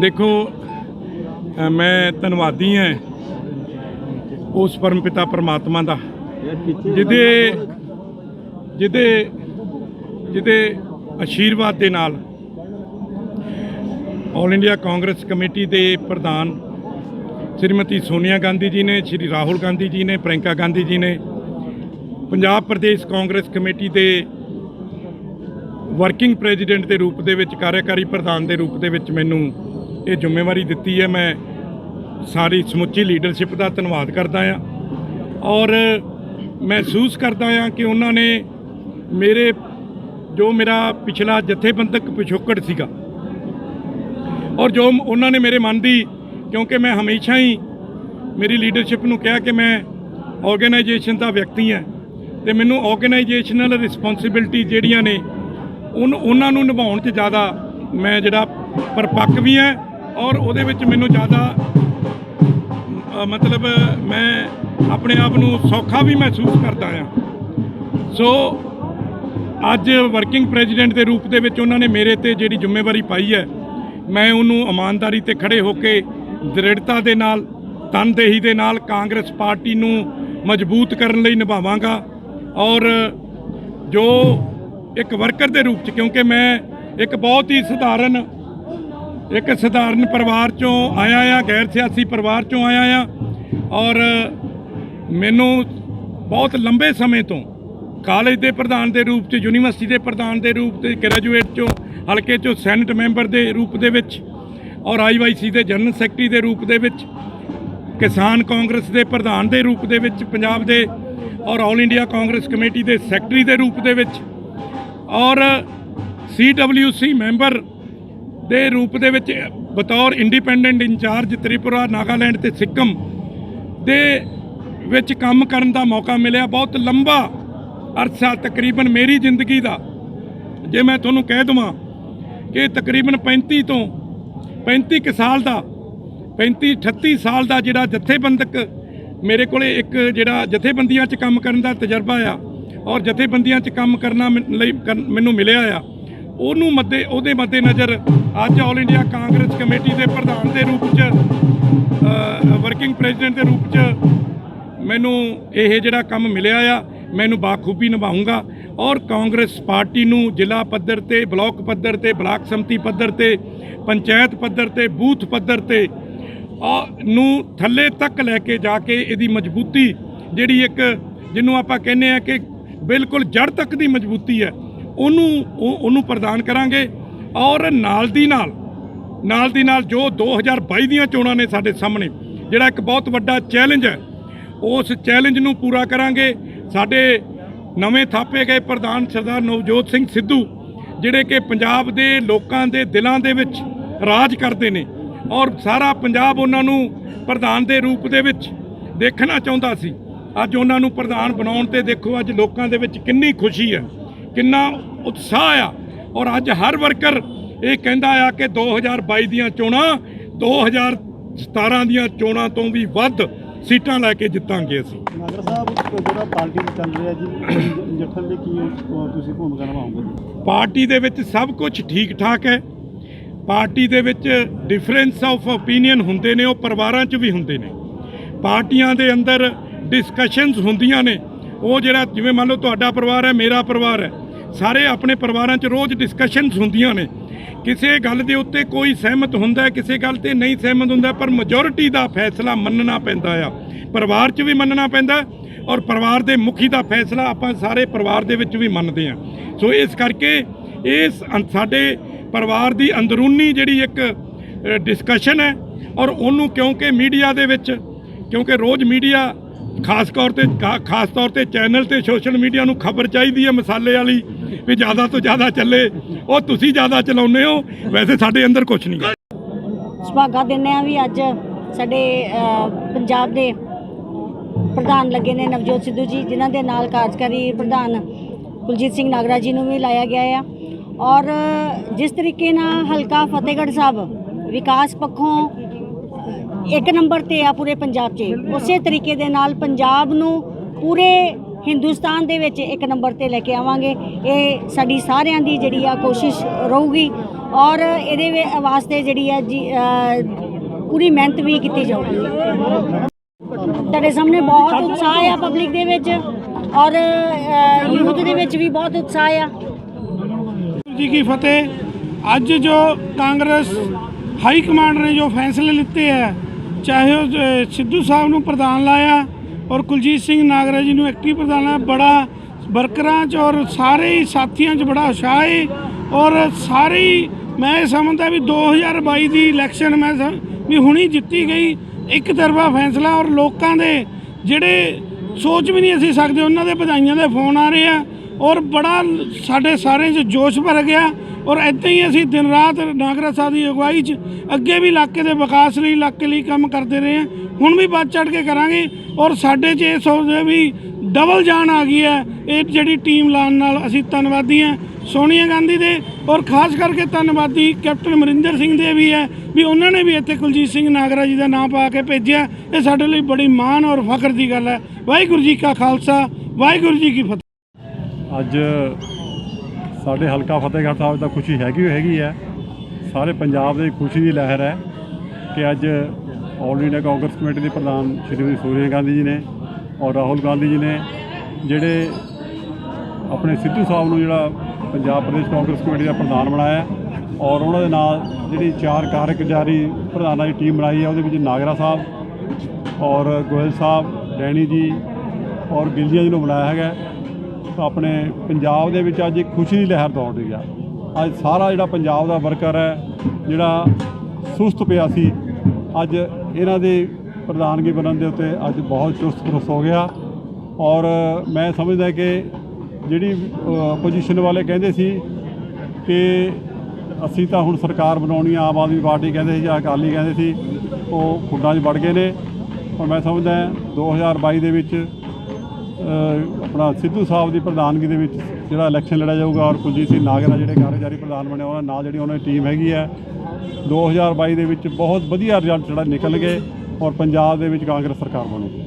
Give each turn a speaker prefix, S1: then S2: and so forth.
S1: ਦੇਖੋ ਮੈਂ ਧੰਨਵਾਦੀ ਹਾਂ ਉਸ ਪਰਮ ਪਿਤਾ ਪਰਮਾਤਮਾ ਦਾ, ਜਿਹਦੇ ਜਿਹਦੇ ਜਿਹਦੇ ਅਸ਼ੀਰਵਾਦ ਦੇ ਨਾਲ ਆਲ ਇੰਡੀਆ ਕਾਂਗਰਸ ਕਮੇਟੀ ਦੇ ਪ੍ਰਧਾਨ ਸ਼੍ਰੀਮਤੀ ਸੋਨੀਆ ਗਾਂਧੀ ਜੀ ਨੇ, ਸ਼੍ਰੀ ਰਾਹੁਲ ਗਾਂਧੀ ਜੀ ਨੇ ਪ੍ਰਿੰਕਾ ਗਾਂਧੀ ਜੀ ਨੇ, ਪੰਜਾਬ ਪ੍ਰਦੇਸ਼ ਕਾਂਗਰਸ ਕਮੇਟੀ ਦੇ ਵਰਕਿੰਗ ਪ੍ਰੈਜ਼ੀਡੈਂਟ ਦੇ ਰੂਪ ਦੇ ਵਿੱਚ ਕਾਰਜਕਾਰੀ ਪ੍ਰਧਾਨ ਦੇ ਰੂਪ ਦੇ ਵਿੱਚ ਮੈਨੂੰ ਇਹ ਜ਼ਿੰਮੇਵਾਰੀ ਦਿੱਤੀ ਹੈ। ਮੈਂ ਸਾਰੀ ਸਮੁੱਚੀ ਲੀਡਰਸ਼ਿਪ ਦਾ ਧੰਨਵਾਦ ਕਰਦਾ ਹਾਂ। ਔਰ ਮਹਿਸੂਸ ਕਰਦਾ ਹਾਂ ਕਿ ਉਹਨਾਂ ਨੇ ਮੇਰੇ, ਜੋ ਮੇਰਾ ਪਿਛਲਾ ਜਥੇਬੰਦਕ ਪਿਛੋਕੜ ਸੀਗਾ, ਔਰ ਜੋ ਉਹਨਾਂ ਨੇ ਮੇਰੇ ਮਨ ਦੀ, ਕਿਉਂਕਿ ਮੈਂ ਹਮੇਸ਼ਾ ਹੀ ਮੇਰੀ ਲੀਡਰਸ਼ਿਪ ਨੂੰ ਕਿਹਾ ਕਿ ਮੈਂ ਆਰਗੇਨਾਈਜੇਸ਼ਨ ਦਾ ਵਿਅਕਤੀ ਹਾਂ, ਤੇ ਮੈਨੂੰ ਆਰਗੇਨਾਈਜੇਸ਼ਨਲ ਰਿਸਪੌਂਸਿਬਿਲਟੀ ਜਿਹੜੀਆਂ ਨੇ ਉਹਨਾਂ ਨੂੰ ਨਿਭਾਉਣ 'ਚ ਜ਼ਿਆਦਾ ਮੈਂ ਜਿਹੜਾ ਪਰਪੱਕ ਵੀ ਹਾਂ ਔਰ ਉਹਦੇ ਵਿੱਚ ਮੈਨੂੰ ਜ਼ਿਆਦਾ ਮਤਲਬ ਮੈਂ ਆਪਣੇ ਆਪ ਨੂੰ ਸੌਖਾ ਵੀ ਮਹਿਸੂਸ ਕਰਦਾ ਹਾਂ। ਸੋ ਅੱਜ ਵਰਕਿੰਗ ਪ੍ਰੈਜ਼ੀਡੈਂਟ ਦੇ ਰੂਪ ਦੇ ਵਿੱਚ ਉਹਨਾਂ ਨੇ ਮੇਰੇ ਤੇ ਜਿਹੜੀ ਜ਼ਿੰਮੇਵਾਰੀ ਪਾਈ ਹੈ, ਮੈਂ ਉਹਨੂੰ ਇਮਾਨਦਾਰੀ ਤੇ ਖੜੇ ਹੋ ਕੇ ਦ੍ਰਿੜਤਾ ਦੇ ਨਾਲ, ਤਨਦੇਹੀ ਦੇ ਨਾਲ ਕਾਂਗਰਸ ਪਾਰਟੀ ਨੂੰ ਮਜ਼ਬੂਤ ਕਰਨ ਲਈ ਨਿਭਾਵਾਂਗਾ ਔਰ ਜੋ ਇੱਕ ਵਰਕਰ ਦੇ ਰੂਪ ਚ, ਕਿਉਂਕਿ ਮੈਂ ਇੱਕ ਬਹੁਤ ਹੀ ਸਧਾਰਨ, ਇੱਕ ਸਧਾਰਨ ਪਰਿਵਾਰ ਚੋਂ ਆਇਆ ਆ, ਗੈਰ ਸਿਆਸੀ ਪਰਿਵਾਰ ਚੋਂ ਆਇਆ ਆ, ਔਰ ਮੈਨੂੰ ਬਹੁਤ ਲੰਬੇ ਸਮੇਂ ਤੋਂ ਕਾਲਜ ਦੇ ਪ੍ਰਧਾਨ ਦੇ ਰੂਪ 'ਚ, ਯੂਨੀਵਰਸਿਟੀ ਦੇ ਪ੍ਰਧਾਨ ਦੇ ਰੂਪ ਤੇ, ਗ੍ਰੈਜੂਏਟ ਚੋਂ, ਹਲਕੇ ਚੋਂ ਸੈਨੇਟ ਮੈਂਬਰ ਦੇ ਰੂਪ ਦੇ ਵਿੱਚ, ਔਰ ਆਈਵਾਈਸੀ ਦੇ ਜਨਰਲ ਸੈਕਟਰੀ ਦੇ ਰੂਪ ਦੇ ਵਿੱਚ, ਕਿਸਾਨ ਕਾਂਗਰਸ ਦੇ ਪ੍ਰਧਾਨ ਦੇ ਰੂਪ ਦੇ ਵਿੱਚ, ਪੰਜਾਬ ਦੇ, ਔਰ ਆਲ ਇੰਡੀਆ ਕਾਂਗਰਸ ਕਮੇਟੀ ਦੇ ਸੈਕਟਰੀ ਦੇ ਰੂਪ ਦੇ ਵਿੱਚ ਔਰ ਸੀਡਬਲਯੂਸੀ ਮੈਂਬਰ ਦੇ ਰੂਪ ਦੇ ਵਿੱਚ ਬਤੌਰ ਇੰਡੀਪੈਂਡੈਂਟ ਇੰਚਾਰਜ ਤ੍ਰਿਪੁਰਾ, ਨਾਗਾਲੈਂਡ ਤੇ ਸਿੱਕਮ ਦੇ ਵਿੱਚ ਕੰਮ ਕਰਨ ਦਾ ਮੌਕਾ ਮਿਲਿਆ। ਬਹੁਤ ਲੰਬਾ ਅਰਸਾ ਤਕਰੀਬਨ ਮੇਰੀ ਜ਼ਿੰਦਗੀ ਦਾ। ਜੇ ਮੈਂ ਤੁਹਾਨੂੰ ਕਹਿ ਦਵਾਂ ਕਿ ਤਕਰੀਬਨ 35 ਤੋਂ 35 ਕੁ ਸਾਲ ਦਾ 35 38 ਸਾਲ ਦਾ ਜਿਹੜਾ ਜਥੇਬੰਦਕ ਮੇਰੇ ਕੋਲੇ ਇੱਕ ਜਿਹੜਾ ਜਥੇਬੰਦੀਆਂ 'ਚ ਕੰਮ ਕਰਨ ਦਾ ਤਜਰਬਾ ਆ ਔਰ ਜਥੇਬੰਦੀਆਂ 'ਚ ਕੰਮ ਕਰਨਾ ਮੈਨ- ਲਈ ਕਰਨ- ਮੈਨੂੰ ਮਿਲਿਆ ਆ। ਉਹਨੂੰ ਮੱਦੇ ਉਹਦੇ ਮੱਦੇ ਨਜ਼ਰ ਅੱਜ ਆਲ ਇੰਡੀਆ ਕਾਂਗਰਸ ਕਮੇਟੀ ਦੇ ਪ੍ਰਧਾਨ ਦੇ ਰੂਪ 'ਚ ਵਰਕਿੰਗ ਪ੍ਰੈਜ਼ੀਡੈਂਟ ਦੇ ਰੂਪ 'ਚ ਮੈਨੂੰ ਇਹ ਜਿਹੜਾ ਕੰਮ ਮਿਲਿਆ ਆ ਮੈਨੂੰ ਬਾਖੂਬੀ ਨਿਭਾਉਂਗਾ ਔਰ ਕਾਂਗਰਸ ਪਾਰਟੀ ਨੂੰ ਜ਼ਿਲ੍ਹਾ ਪੱਧਰ ਤੇ, ਬਲਾਕ ਪੱਧਰ ਤੇ, ਬਲਾਕ ਸੰਮਤੀ ਪੱਧਰ ਤੇ, ਪੰਚਾਇਤ ਪੱਧਰ ਤੇ, ਬੂਥ ਪੱਧਰ ਤੇ ਆ ਨੂੰ ਥੱਲੇ ਤੱਕ ਲੈ ਕੇ ਜਾ ਕੇ ਇਹਦੀ ਮਜ਼ਬੂਤੀ ਜਿਹੜੀ ਇੱਕ ਜਿਹਨੂੰ ਆਪਾਂ ਕਹਿੰਦੇ ਆ ਕਿ ਬਿਲਕੁਲ ਜੜ ਤੱਕ ਦੀ ਮਜ਼ਬੂਤੀ ਹੈ। ਉਹਨੂੰ ਉਹ- ਉਹਨੂੰ ਪ੍ਰਦਾਨ ਕਰਾਂਗੇ ਔਰ ਨਾਲ ਦੀ ਨਾਲ ਨਾਲ ਦੀ ਨਾਲ ਜੋ 2022 ਦੀਆਂ ਚੋਣਾਂ ਨੇ ਸਾਡੇ ਸਾਹਮਣੇ, ਜਿਹੜਾ ਇੱਕ ਬਹੁਤ ਵੱਡਾ ਚੈਲੰਜ ਹੈ, ਉਸ ਚੈਲੰਜ ਨੂੰ ਪੂਰਾ ਕਰਾਂਗੇ। ਸਾਡੇ ਨਵੇਂ ਥਾਪੇ ਗਏ ਪ੍ਰਧਾਨ ਸਰਦਾਰ ਨਵਜੋਤ ਸਿੰਘ ਸਿੱਧੂ, ਜਿਹੜੇ ਕਿ ਪੰਜਾਬ ਦੇ ਲੋਕਾਂ ਦੇ ਦਿਲਾਂ ਦੇ ਵਿੱਚ ਰਾਜ ਕਰਦੇ ਨੇ ਔਰ ਸਾਰਾ ਪੰਜਾਬ ਉਹਨਾਂ ਨੂੰ ਪ੍ਰਧਾਨ ਦੇ ਰੂਪ ਦੇ ਵਿੱਚ ਦੇਖਣਾ ਚਾਹੁੰਦਾ ਸੀ। ਅੱਜ ਉਹਨਾਂ ਨੂੰ ਪ੍ਰਧਾਨ ਬਣਾਉਣ ਤੇ ਦੇਖੋ ਅੱਜ ਲੋਕਾਂ ਦੇ ਵਿੱਚ ਕਿੰਨੀ ਖੁਸ਼ੀ ਹੈ ਕਿੰਨਾ ਉਤਸ਼ਾਹ ਆ। ਔਰ ਅੱਜ ਹਰ ਵਰਕਰ ਇਹ ਕਹਿੰਦਾ ਆ ਕਿ 2022 ਦੀਆਂ ਚੋਣਾਂ 2017 ਦੀਆਂ ਚੋਣਾਂ ਤੋਂ ਵੀ ਵੱਧ ਸੀਟਾਂ ਲੈ ਕੇ ਜਿੱਤਾਂਗੇ ਅਸੀਂ।
S2: ਨਾਗਰ ਸਾਹਿਬ ਜਿਹੜਾ ਪਾਰਟੀ ਵਿੱਚ ਚੱਲ ਰਿਹਾ ਜੀ ਜੱਟਨ ਦੇ ਕੀ ਤੁਸੀਂ ਭੂਮਿਕਾ ਨਿਭਾਓਗੇ?
S1: ਪਾਰਟੀ ਦੇ ਵਿੱਚ ਸਭ ਕੁਝ ਠੀਕ ਠਾਕ ਹੈ। ਪਾਰਟੀ ਦੇ ਵਿੱਚ ਡਿਫਰੈਂਸ ਆਫ ਓਪੀਨੀਅਨ ਹੁੰਦੇ ਨੇ ਉਹ ਪਰਿਵਾਰਾਂ 'ਚ ਵੀ ਹੁੰਦੇ ਨੇ। ਪਾਰਟੀਆਂ ਦੇ ਅੰਦਰ ਡਿਸਕਸ਼ਨਸ ਹੁੰਦੀਆਂ ਨੇ। ਉਹ ਜਿਹੜਾ ਜਿਵੇਂ ਮੰਨ ਲਓ ਤੁਹਾਡਾ ਪਰਿਵਾਰ ਹੈ, ਮੇਰਾ ਪਰਿਵਾਰ ਹੈ, ਸਾਰੇ ਆਪਣੇ ਪਰਿਵਾਰਾਂ 'ਚ ਰੋਜ਼ ਡਿਸਕਸ਼ਨਸ ਹੁੰਦੀਆਂ ਨੇ। ਕਿਸੇ ਗੱਲ ਦੇ ਉੱਤੇ ਕੋਈ ਸਹਿਮਤ ਹੁੰਦਾ ਕਿਸੇ ਗੱਲ ਤੇ ਨਹੀਂ ਸਹਿਮਤ ਹੁੰਦਾ, ਪਰ ਮੈਜੋਰਿਟੀ ਦਾ ਫੈਸਲਾ ਮੰਨਣਾ ਪੈਂਦਾ ਆ। ਪਰਿਵਾਰ 'ਚ ਵੀ ਮੰਨਣਾ ਪੈਂਦਾ ਔਰ ਪਰਿਵਾਰ ਦੇ ਮੁਖੀ ਦਾ ਫੈਸਲਾ ਆਪਾਂ ਸਾਰੇ ਪਰਿਵਾਰ ਦੇ ਵਿੱਚ ਵੀ ਮੰਨਦੇ ਆ ਸੋ ਇਸ ਕਰਕੇ ਇਸ ਸਾਡੇ ਪਰਿਵਾਰ ਦੀ ਅੰਦਰੂਨੀ ਜਿਹੜੀ ਇੱਕ ਡਿਸਕਸ਼ਨ ਹੈ ਔਰ ਉਹਨੂੰ ਕਿਉਂਕਿ ਮੀਡੀਆ ਦੇ ਵਿੱਚ, ਕਿਉਂਕਿ ਰੋਜ਼ ਮੀਡੀਆ ਖਾਸ ਤੌਰ ਤੇ ਖਾ- ਖਾਸ ਤੌਰ ਤੇ ਚੈਨਲ ਤੇ ਸੋਸ਼ਲ ਮੀਡੀਆ ਨੂੰ ਖਬਰ ਚਾਹੀਦੀ ਹੈ ਮਸਾਲੇ ਵਾਲੀ ਵੀ ਜ਼ਿਆਦਾ ਤੋਂ ਜ਼ਿਆਦਾ ਚੱਲੇ। ਉਹ ਤੁਸੀਂ ਜ਼ਿਆਦਾ ਚਲਾਉਂਦੇ ਹੋ, ਵੈਸੇ ਸਾਡੇ ਅੰਦਰ ਕੁਝ ਨਹੀਂ।
S3: ਸੁਭਾਗਾ ਦਿੰਦੇ ਆ ਵੀ ਅੱਜ ਸਾਡੇ ਪੰਜਾਬ ਦੇ ਪ੍ਰਧਾਨ ਲੱਗੇ ਨੇ ਨਵਜੋਤ ਸਿੱਧੂ ਜੀ, ਜਿਨ੍ਹਾਂ ਦੇ ਨਾਲ ਕਾਰਜਕਾਰੀ ਪ੍ਰਧਾਨ ਕੁਲਜੀਤ ਸਿੰਘ ਨਾਗਰਾ ਜੀ ਨੂੰ ਵੀ ਲਾਇਆ ਗਿਆ ਆ। ਔਰ ਜਿਸ ਤਰੀਕੇ ਨਾਲ ਹਲਕਾ ਫਤਿਹਗੜ੍ਹ ਸਾਹਿਬ ਵਿਕਾਸ ਪੱਖੋਂ ਇੱਕ ਨੰਬਰ ਤੇ ਆ ਪੂਰੇ ਪੰਜਾਬ 'ਚ। ਉਸੇ ਤਰੀਕੇ ਦੇ ਨਾਲ ਪੰਜਾਬ ਨੂੰ ਪੂਰੇ ਹਿੰਦੁਸਤਾਨ ਦੇ ਵਿੱਚ ਇੱਕ ਨੰਬਰ ਤੇ ਲੈ ਕੇ ਆਵਾਂਗੇ। ਇਹ ਸਾਡੀ ਸਾਰਿਆਂ ਦੀ ਜਿਹੜੀ ਆ ਕੋਸ਼ਿਸ਼ ਰਹੂਗੀ ਔਰ ਇਹਦੇ ਵਾਸਤੇ ਜਿਹੜੀ ਆ ਜੀ ਪੂਰੀ ਮਿਹਨਤ ਵੀ ਕੀਤੀ ਜਾਊਗੀ। ਤੁਹਾਡੇ ਸਾਹਮਣੇ ਬਹੁਤ ਉਤਸ਼ਾਹ ਆ ਪਬਲਿਕ ਦੇ ਵਿੱਚ ਔਰ ਯੂਥ ਦੇ ਵਿੱਚ ਵੀ ਬਹੁਤ ਉਤਸ਼ਾਹ ਆ।
S4: ਜੀ ਕੀ ਫਤਿਹ। ਅੱਜ ਜੋ ਕਾਂਗਰਸ ਹਾਈ ਕਮਾਂਡ ਨੇ ਜੋ ਫੈਸਲੇ ਲਿੱਤੇ ਹੈ ਚਾਹੇ ਉਹ ਸਿੱਧੂ ਸਾਹਿਬ ਨੂੰ ਪ੍ਰਧਾਨ ਲਾਇਆ ਔਰ ਕੁਲਜੀਤ ਸਿੰਘ ਨਾਗਰਾ ਜੀ ਨੂੰ ਐਕਟਿਵ ਪ੍ਰਧਾਨ ਲਾਇਆ, ਬੜਾ ਵਰਕਰਾਂ 'ਚ ਔਰ ਸਾਰੇ ਹੀ ਸਾਥੀਆਂ 'ਚ ਬੜਾ ਉਤਸ਼ਾਹ ਹੈ ਔਰ ਸਾਰੇ ਹੀ, ਮੈਂ ਇਹ ਸਮਝਦਾ ਵੀ 2022 ਦੀ ਇਲੈਕਸ਼ਨ ਮੈਂ ਸਮ- ਵੀ ਹੁਣੀ ਜਿੱਤੀ ਗਈ, ਇੱਕ ਤਰਫਾ ਫੈਸਲਾ ਔਰ ਲੋਕਾਂ ਦੇ ਜਿਹੜੇ ਸੋਚ ਵੀ ਨਹੀਂ ਅਸੀਂ ਸਕਦੇ, ਉਹਨਾਂ ਦੇ ਵਧਾਈਆਂ ਦੇ ਫੋਨ ਆ ਰਹੇ ਆ। ਔਰ ਬੜਾ ਸਾਡੇ ਸਾਰਿਆਂ 'ਚ ਜੋਸ਼ ਭਰ ਗਿਆ। ਔਰ ਇੱਦਾਂ ਹੀ ਅਸੀਂ ਦਿਨ ਰਾਤ ਨਾਗਰਾ ਸਾਹਿਬ ਦੀ ਅਗਵਾਈ 'ਚ ਅੱਗੇ ਵੀ ਇਲਾਕੇ ਦੇ ਵਿਕਾਸ ਲਈ, ਇਲਾਕੇ ਲਈ ਕੰਮ ਕਰਦੇ ਰਹੇ ਹਾਂ। ਹੁਣ ਵੀ ਵੱਧ ਚੜ ਕੇ ਕਰਾਂਗੇ ਔਰ ਸਾਡੇ 'ਚ ਇਹ ਸੋਚਦੇ ਵੀ ਡਬਲ ਜਾਨ ਆ ਗਈ ਹੈ। ਇਹ ਜਿਹੜੀ ਟੀਮ ਲਾਉਣ ਨਾਲ ਅਸੀਂ ਧੰਨਵਾਦੀ ਹਾਂ ਸੋਨੀਆ ਗਾਂਧੀ ਦੇ ਔਰ ਖਾਸ ਕਰਕੇ ਧੰਨਵਾਦੀ ਕੈਪਟਨ ਅਮਰਿੰਦਰ ਸਿੰਘ ਦੇ ਵੀ ਹੈ ਵੀ ਉਹਨਾਂ ਨੇ ਵੀ ਇੱਥੇ ਕੁਲਜੀਤ ਸਿੰਘ ਨਾਗਰਾ ਜੀ ਦਾ ਨਾਮ ਪਾ ਕੇ ਭੇਜਿਆ। ਇਹ ਸਾਡੇ ਲਈ ਬੜੀ ਮਾਣ ਔਰ ਫਖਰ ਦੀ ਗੱਲ ਹੈ। ਵਾਹਿਗੁਰੂ ਜੀ ਕਾ ਖਾਲਸਾ, ਵਾਹਿਗੁਰੂ ਜੀ ਕੀ ਫਤਿਹ।
S2: ਅੱਜ ਸਾਡੇ ਹਲਕਾ ਫਤਿਹਗੜ੍ਹ ਸਾਹਿਬ ਦਾ ਖੁਸ਼ੀ ਹੈਗੀ ਹੈਗੀ ਹੈ। ਸਾਰੇ ਪੰਜਾਬ ਦੇ ਖੁਸ਼ੀ ਦੀ ਲਹਿਰ ਹੈ ਕਿ ਅੱਜ ਆਲ ਇੰਡੀਆ ਕਾਂਗਰਸ ਕਮੇਟੀ ਦੇ ਪ੍ਰਧਾਨ ਸ਼੍ਰੀਮਤੀ ਸੋਨੀਆ ਗਾਂਧੀ ਜੀ ਨੇ ਔਰ ਰਾਹੁਲ ਗਾਂਧੀ ਜੀ ਨੇ ਜਿਹੜੇ ਆਪਣੇ ਸਿੱਧੂ ਸਾਹਿਬ ਨੂੰ ਜਿਹੜਾ ਪੰਜਾਬ ਪ੍ਰਦੇਸ਼ ਕਾਂਗਰਸ ਕਮੇਟੀ ਦਾ ਪ੍ਰਧਾਨ ਬਣਾਇਆ ਔਰ ਉਹਨਾਂ ਦੇ ਨਾਲ ਜਿਹੜੀ ਚਾਰ ਕਾਰਜਕਾਰੀ ਪ੍ਰਧਾਨਾਂ ਦੀ ਟੀਮ ਬਣਾਈ ਹੈ, ਉਹਦੇ ਵਿੱਚ ਨਾਗਰਾ ਸਾਹਿਬ ਔਰ ਗੋਇਲ ਸਾਹਿਬ ਡੈਣੀ ਜੀ ਔਰ ਗਿਲਜੀਆ ਜੀ ਨੂੰ ਬਣਾਇਆ ਹੈਗਾ। ਆਪਣੇ ਪੰਜਾਬ ਦੇ ਵਿੱਚ ਅੱਜ ਇੱਕ ਖੁਸ਼ੀ ਦੀ ਲਹਿਰ ਦੌੜ ਰਹੀ ਆ। ਅੱਜ ਸਾਰਾ ਜਿਹੜਾ ਪੰਜਾਬ ਦਾ ਵਰਕਰ ਹੈ, ਜਿਹੜਾ ਸੁਸਤ ਪਿਆ ਸੀ, ਅੱਜ ਇਹਨਾਂ ਦੇ ਪ੍ਰਧਾਨਗੀ ਬਣਨ ਦੇ ਉੱਤੇ ਅੱਜ ਬਹੁਤ ਚੁਸਤ ਫਰੁਸਤ ਹੋ ਗਿਆ। ਔਰ ਮੈਂ ਸਮਝਦਾ ਕਿ ਜਿਹੜੀ ਪੋਜੀਸ਼ਨ ਵਾਲੇ ਕਹਿੰਦੇ ਸੀ ਕਿ ਅਸੀਂ ਤਾਂ ਹੁਣ ਸਰਕਾਰ ਬਣਾਉਣੀ ਆਮ ਆਦਮੀ ਪਾਰਟੀ ਕਹਿੰਦੇ ਸੀ ਜਾਂ ਅਕਾਲੀ ਕਹਿੰਦੇ ਸੀ, ਉਹ ਖੁੱਡਾਂ 'ਚ ਵੜ ਗਏ ਨੇ। ਔਰ ਮੈਂ ਸਮਝਦਾ 2022 ਦੇ ਵਿੱਚ ਆਪਣਾ ਸਿੱਧੂ ਸਾਹਿਬ ਦੀ ਪ੍ਰਧਾਨਗੀ ਦੇ ਵਿੱਚ ਜਿਹੜਾ ਇਲੈਕਸ਼ਨ ਲੜਿਆ ਜਾਊਗਾ ਔਰ ਕੁਲਜੀਤ ਸਿੰਘ ਨਾਗਰਾ ਜਿਹੜੇ ਕਾਰਜਕਾਰੀ ਪ੍ਰਧਾਨ ਬਣੇ, ਉਹਨਾਂ ਨਾਲ ਜਿਹੜੀ ਉਹਨਾਂ ਦੀ ਟੀਮ ਹੈਗੀ ਹੈ। 2022 ਦੇ ਵਿੱਚ ਬਹੁਤ ਵਧੀਆ ਰਿਜ਼ਲਟ ਜਿਹੜਾ ਨਿਕਲ ਗਏ ਔਰ ਪੰਜਾਬ ਦੇ ਵਿੱਚ ਕਾਂਗਰਸ ਸਰਕਾਰ ਬਣੂਗੀ।